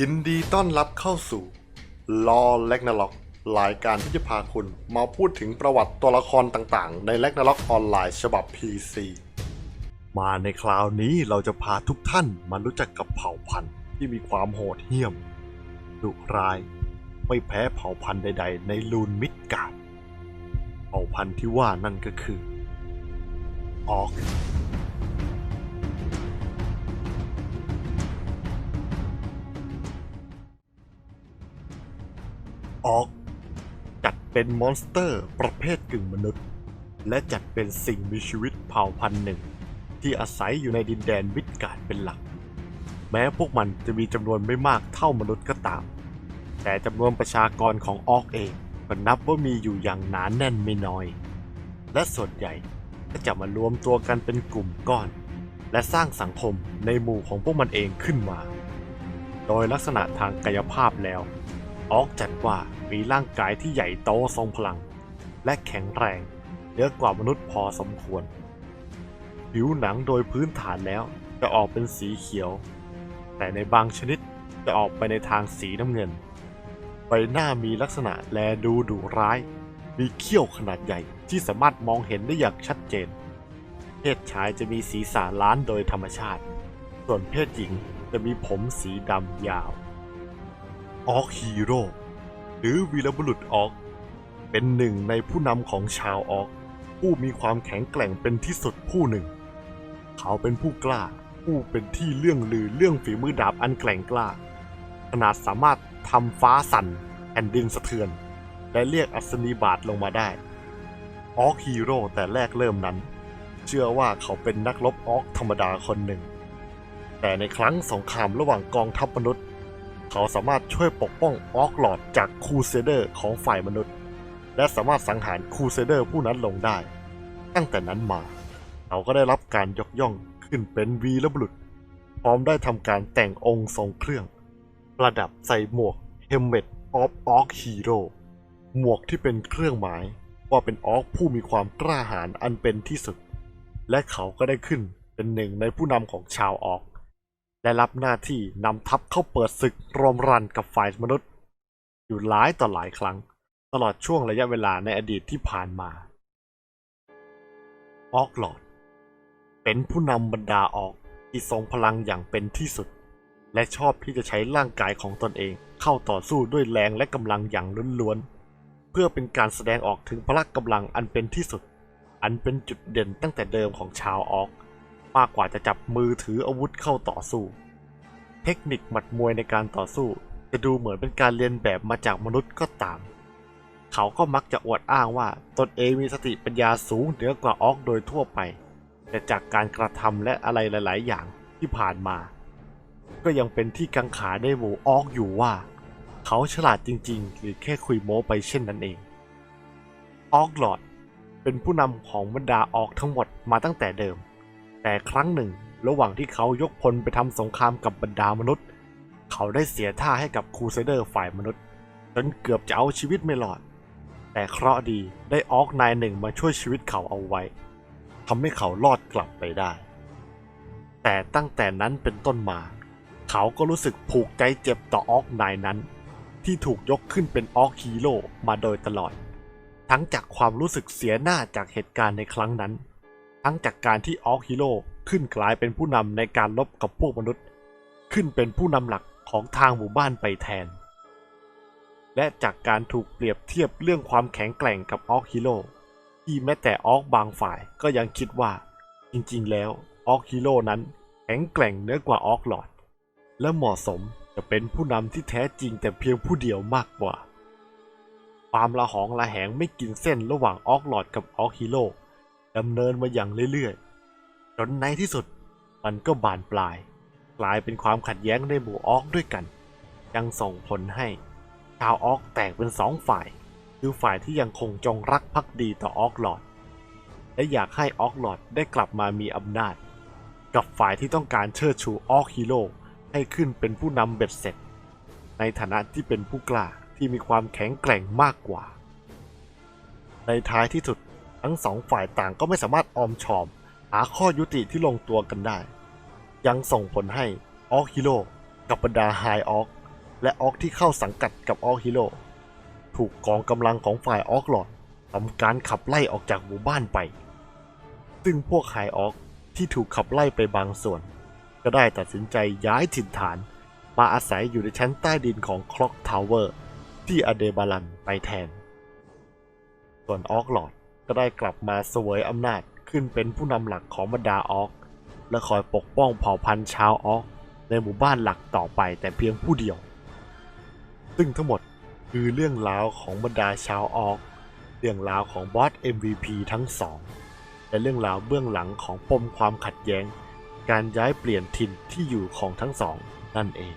ยินดีต้อนรับเข้าสู่ลอเล็กนาล็อกรายการที่จะพาคุณมาพูดถึงประวัติตัวละครต่างๆ ในเล็กนาล็อกออนไลน์ฉบับ PC มาในคราวนี้เราจะพาทุกท่านมารู้จักกับเผ่าพันธุ์ที่มีความโหดเหี้ยมดุร้าย ไม่แพ้เผ่าพันธุ์ใด ๆ ในลูนมิดการเผ่าพันธุ์ที่ว่านั่นก็คือออก ออก จัดเป็นมอนสเตอร์ประเภทกึ่งมนุษย์ และจัดเป็นสิ่งมีชีวิตเผ่าพันธุ์หนึ่ง ที่อาศัยอยู่ในดินแดนวิดการ์ดเป็นหลัก แม้พวกมันจะมีจำนวนไม่มากเท่ามนุษย์ก็ตาม แต่จำนวนประชากรของออกเองก็นับว่ามีอยู่อย่างหนานแน่นไม่น้อย และส่วนใหญ่ก็จะมารวมตัวกันเป็นกลุ่มก้อน และสร้างสังคมในหมู่ของพวกมันเองขึ้นมา โดยลักษณะทางกายภาพแล้ว ออกจัดว่ามีร่างกายที่ใหญ่โตทรงพลัง และแข็งแรงเยอะกว่ามนุษย์พอสมควร ผิวหนังโดยพื้นฐานแล้วจะออกเป็นสีเขียว แต่ในบางชนิดจะออกไปในทางสีน้ำเงิน ใบหน้ามีลักษณะแลดูดุร้าย มีเขี้ยวขนาดใหญ่ที่สามารถมองเห็นได้อย่างชัดเจน เพศชายจะมีศีรษะล้านโดยธรรมชาติ ส่วนเพศหญิงจะมีผมสีดำยาว ออกฮีโร่หรือวีรบุรุษออก เป็นหนึ่งในผู้นำของชาวออก ผู้มีความแข็งแกร่งเป็นที่สุดผู้หนึ่ง เขาเป็นผู้กล้า ผู้เป็นที่เรื่องลือเรื่องฝีมือดาบอันแกร่งกล้า ขนาดสามารถทำฟ้าสั่นแผ่นดินสะเทือน และเรียกอัศนีบาทลงมาได้ ออกฮีโร่แต่แรกเริ่มนั้น เชื่อว่าเขาเป็นนักรบออกธรรมดาคนหนึ่ง แต่ในครั้งสงครามระหว่างกองทัพมนุษย์ เขาสามารถช่วยปกป้องออกหลอดจากคูเซเดอร์ของฝ่ายมนุษย์ และสามารถสังหารคูเซเดอร์ผู้นั้นลงได้ ตั้งแต่นั้นมา เขาก็ได้รับการยกย่องขึ้นเป็นวีรบุรุษ พร้อมได้ทำการแต่งองค์ทรงเครื่อง ประดับใส่หมวก Helmet of Orc Hero หมวกที่เป็นเครื่องหมายว่าเป็นออกผู้มีความกล้าหาญอันเป็นที่สุด และเขาก็ได้ขึ้นเป็นหนึ่งในผู้นำของชาวออก และรับหน้าที่นำทัพเข้าเปิดศึกรมรันกับฝ่ายมนุษย์ อยู่หลายต่อหลายครั้ง ตลอดช่วงระยะเวลาในอดีตที่ผ่านมา ออกหลอด เป็นผู้นำบรรดาออกที่ทรงพลังอย่างเป็นที่สุด และชอบที่จะใช้ร่างกายของตนเองเข้าต่อสู้ด้วยแรงและกำลังอย่างล้วนๆเพื่อเป็นการแสดงออกถึงพละกำลังอันเป็นที่สุด อันเป็นจุดเด่นตั้งแต่เดิมของชาวออก มากกว่าจะจับมือถืออาวุธเข้าต่อสู้ เทคนิคหมัดมวยในการต่อสู้ จะดูเหมือนเป็นการเรียนแบบมาจากมนุษย์ก็ตาม เขาก็มักจะอวดอ้างว่าตนเองมีสติปัญญาสูงเหนือกว่าออกโดยทั่วไป แต่จากการกระทำและอะไรหลาย ๆ อย่างที่ผ่านมา ก็ยังเป็นที่กังขาในหมู่ออกอยู่ว่า เขาฉลาดจริง ๆ หรือแค่คุยโม้ไปเช่นนั้นเอง ออกหลอดเป็นผู้นำของบรรดาออกทั้งหมดมาตั้งแต่เดิม แต่ครั้งหนึ่ง ระหว่างที่เขายกพลไปทำสงครามกับบรรดามนุษย์ เขาได้เสียท่าให้กับครูเซเดอร์ฝ่ายมนุษย์ จนเกือบจะเอาชีวิตไม่รอด แต่เคราะห์ดีได้ออกนายหนึ่งมาช่วยชีวิตเขาเอาไว้ทำให้เขารอดกลับไปได้ แต่ตั้งแต่นั้นเป็นต้นมา เขาก็รู้สึกผูกใจเจ็บต่อออกนายนั้น ที่ถูกยกขึ้นเป็นออกฮีโร่มาโดยตลอด ทั้งจากความรู้สึกเสียหน้าจากเหตุการณ์ในครั้งนั้น ทั้งจากการที่ออกฮีโร่ขึ้นกลายเป็นผู้นำในการลบกับพวกมนุษย์ ขึ้นเป็นผู้นำหลักของทางหมู่บ้านไปแทน และจากการถูกเปรียบเทียบเรื่องความแข็งแกร่งกับออกฮีโร่ที่แม้แต่ออกบางฝ่ายก็ยังคิดว่า จริงๆ แล้วออกฮีโร่นั้นแข็งแกร่งเหนือกว่าออกหลอด และเหมาะสมจะเป็นผู้นำที่แท้จริงแต่เพียงผู้เดียวมากกว่า ความละหองละแหงไม่กินเส้นระหว่างออกหลอดกับออกฮีโร่ ดำเนินมาอย่างเรื่อยๆ จนในที่สุดมันก็บานปลาย กลายเป็นความขัดแย้งในหมู่ออกด้วยกัน ยังส่งผลให้ ชาวออกแตกเป็นสองฝ่าย คือฝ่ายที่ยังคงจงรักภักดีต่อออกหลอด และอยากให้ออกหลอดได้กลับมามีอำนาจ กับฝ่ายที่ต้องการเชิดชูออกฮีโร่ให้ขึ้นเป็นผู้นำเบ็ดเสร็จ ในฐานะที่เป็นผู้กล้าที่มีความแข็งแกร่งมากกว่า ในท้ายที่สุด ทั้งสองฝ่ายต่างก็ไม่สามารถออมชอม หาข้อยุติที่ลงตัวกันได้ ยังส่งผลให้ออกฮีโร่กับบรรดาไฮออกและออกที่เข้าสังกัดกับออกฮีโร่ถูกกองกำลังของฝ่ายออกหลอดทำการขับไล่ออกจากหมู่บ้านไป ซึ่งพวกไฮออกที่ถูกขับไล่ไปบางส่วน ก็ได้ตัดสินใจย้ายถิ่นฐาน มาอาศัยอยู่ในชั้นใต้ดินของคล็อกทาวเวอร์ที่อเดบาลันไปแทน ส่วนออกหลอด ก็ได้กลับมาสวยอำนาจขึ้นเป็นผู้นำหลักของบรรดาออก และคอยปกป้องเผ่าพันธุ์ชาวออกในหมู่บ้านหลักต่อไปแต่เพียงผู้เดียว ซึ่งทั้งหมดคือเรื่องราวของบรรดาชาวออก เรื่องราวของบอส MVP ทั้งสอง และเรื่องราวเบื้องหลังของปมความขัดแย้ง การย้ายเปลี่ยนถิ่นที่อยู่ของทั้งสองนั่นเอง